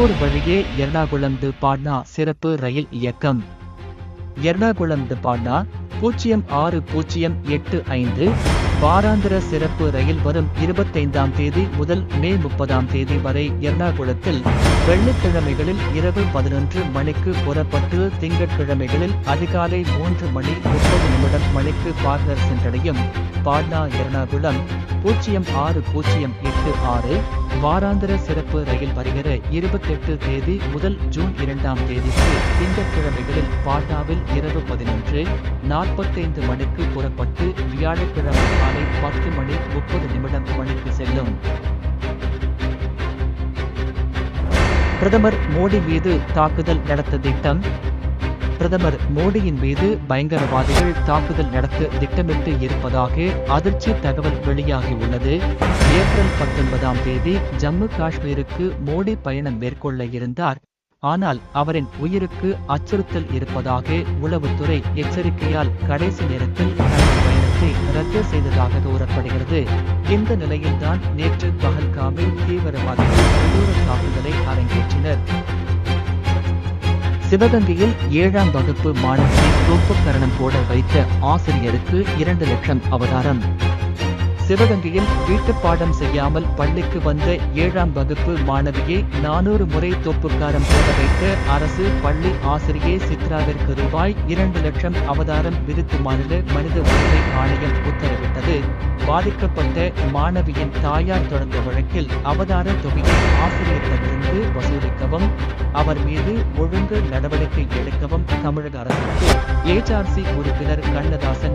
திருப்பூர் வழியே எர்ணாகுளம் டு பாட்னா சிறப்பு ரயில் இயக்கம். எர்ணாகுளம் டு பாட்னா பூஜ்ஜியம் ஆறு பூஜ்ஜியம் எட்டு ஐந்து வாராந்திர சிறப்பு ரயில் வரும் இருபத்தைந்தாம் தேதி முதல் மே முப்பதாம் தேதி வரை எர்ணாகுளத்தில் வெள்ளிக்கிழமைகளில் இரவு பதினொன்று மணிக்கு புறப்பட்டு திங்கட்கிழமைகளில் அதிகாலை மூன்று மணி முப்பது நிமிடம் மணிக்கு பார்னர் சென்றடையும். பாட்னா எர்ணாகுளம் பூஜ்ஜியம் ஆறு பூஜ்ஜியம் எட்டு ஆறு வாராந்திர சிறப்பு ரயில் வருகிற இருபத்தெட்டு தேதி முதல் ஜூன் இரண்டாம் தேதிக்கு திங்கட்கிழமைகளில் பாட்னாவில் இரவு பதினொன்று நாற்பத்தைந்து மணிக்கு புறப்பட்டு வியாழக்கிழமை காலை பத்து மணி முப்பது நிமிடம் மணிக்கு செல்லும். பிரதமர் மோடி மீது தாக்குதல் நடத்த திட்டம் பிரதமர் மோடியின் மீது பயங்கரவாதிகள் தாக்குதல் நடத்த திட்டமிட்டு இருப்பதாக அதிர்ச்சி தகவல் வெளியாகியுள்ளது. ஏப்ரல் பத்தொன்பதாம் தேதி ஜம்மு காஷ்மீருக்கு மோடி பயணம் மேற்கொள்ள இருந்தார். ஆனால் அவரின் உயிருக்கு அச்சுறுத்தல் இருப்பதாக உளவுத்துறை எச்சரிக்கையால் கடைசி நேரத்தில் தனது பயணத்தை ரத்து செய்ததாக கூறப்படுகிறது. இந்த நிலையில்தான் நேற்று பகல்காமில் தீவிரவாதிகள் சிவகங்கையில் ஏழாம் வகுப்பு மாணவியை தோப்புக்கரணம் போட வைத்த ஆசிரியருக்கு இரண்டு லட்சம் அவதாரம். சிவகங்கையில் வீட்டுப்பாடம் செய்யாமல் பள்ளிக்கு வந்த ஏழாம் வகுப்பு மாணவியை நானூறு முறை தோப்புக்காரம் போட வைத்த அரசு பள்ளி ஆசிரியை சித்ராவிற்கு ரூபாய் இரண்டு லட்சம் அவதாரம் விதித்து மாநில மனித உரிமை ஆணையம் உத்தரவிட்டது. பாதிக்கப்பட்ட மாணவியின் தாயார் தொடர்ந்த வழக்கில் அவதார தொகையை ஆசிரியரிடமிருந்து வசூலிக்கவும் அவர் மீது ஒழுங்கு நடவடிக்கை எடுக்கவும் தமிழக அரசுக்கு ஏச்ஆர்சி உறுப்பினர் கண்ணதாசன்